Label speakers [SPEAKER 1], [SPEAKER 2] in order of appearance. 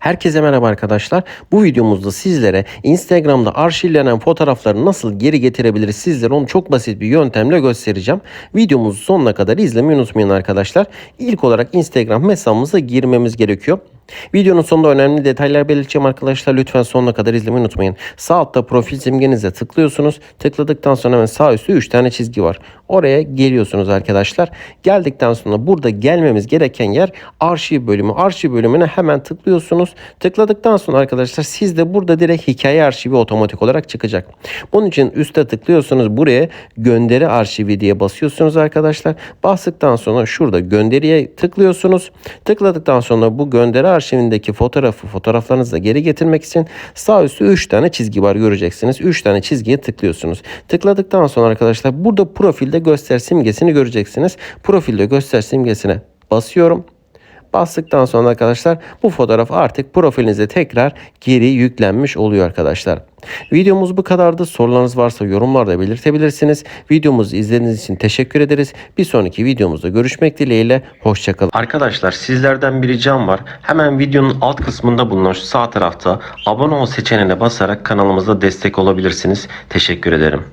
[SPEAKER 1] Herkese merhaba arkadaşlar. Bu videomuzda sizlere Instagram'da arşivlenen fotoğrafları nasıl geri getirebiliriz sizlere onu çok basit bir yöntemle göstereceğim. Videomuzu sonuna kadar izlemeyi unutmayın arkadaşlar. İlk olarak Instagram hesabımıza girmemiz gerekiyor. Videonun sonunda önemli detaylar belirteceğim arkadaşlar. Lütfen sonuna kadar izlemeyi unutmayın. Sağ altta profil simgenize tıklıyorsunuz. Tıkladıktan sonra hemen sağ üstte 3 tane çizgi var. Oraya geliyorsunuz arkadaşlar. Geldikten sonra burada gelmemiz gereken yer arşiv bölümü. Arşiv bölümüne hemen tıklıyorsunuz. Tıkladıktan sonra arkadaşlar sizde burada direkt hikaye arşivi otomatik olarak çıkacak. Bunun için üste tıklıyorsunuz. Buraya gönderi arşivi diye basıyorsunuz arkadaşlar. Bastıktan sonra şurada gönderiye tıklıyorsunuz. Tıkladıktan sonra bu gönderi arşivindeki fotoğrafı fotoğraflarınızı da geri getirmek için sağ üstte 3 tane çizgi var göreceksiniz. 3 tane çizgiye tıklıyorsunuz. Tıkladıktan sonra arkadaşlar burada profilde göster simgesini göreceksiniz. Profilde göster simgesine basıyorum. Bastıktan sonra arkadaşlar bu fotoğraf artık profilinize tekrar geri yüklenmiş oluyor arkadaşlar. Videomuz bu kadardı. Sorularınız varsa yorumlarda belirtebilirsiniz. Videomuzu izlediğiniz için teşekkür ederiz. Bir sonraki videomuzda görüşmek dileğiyle. Hoşçakalın. Arkadaşlar sizlerden bir ricam var. Hemen videonun alt kısmında bulunan sağ tarafta abone ol seçeneğine basarak kanalımıza destek olabilirsiniz. Teşekkür ederim.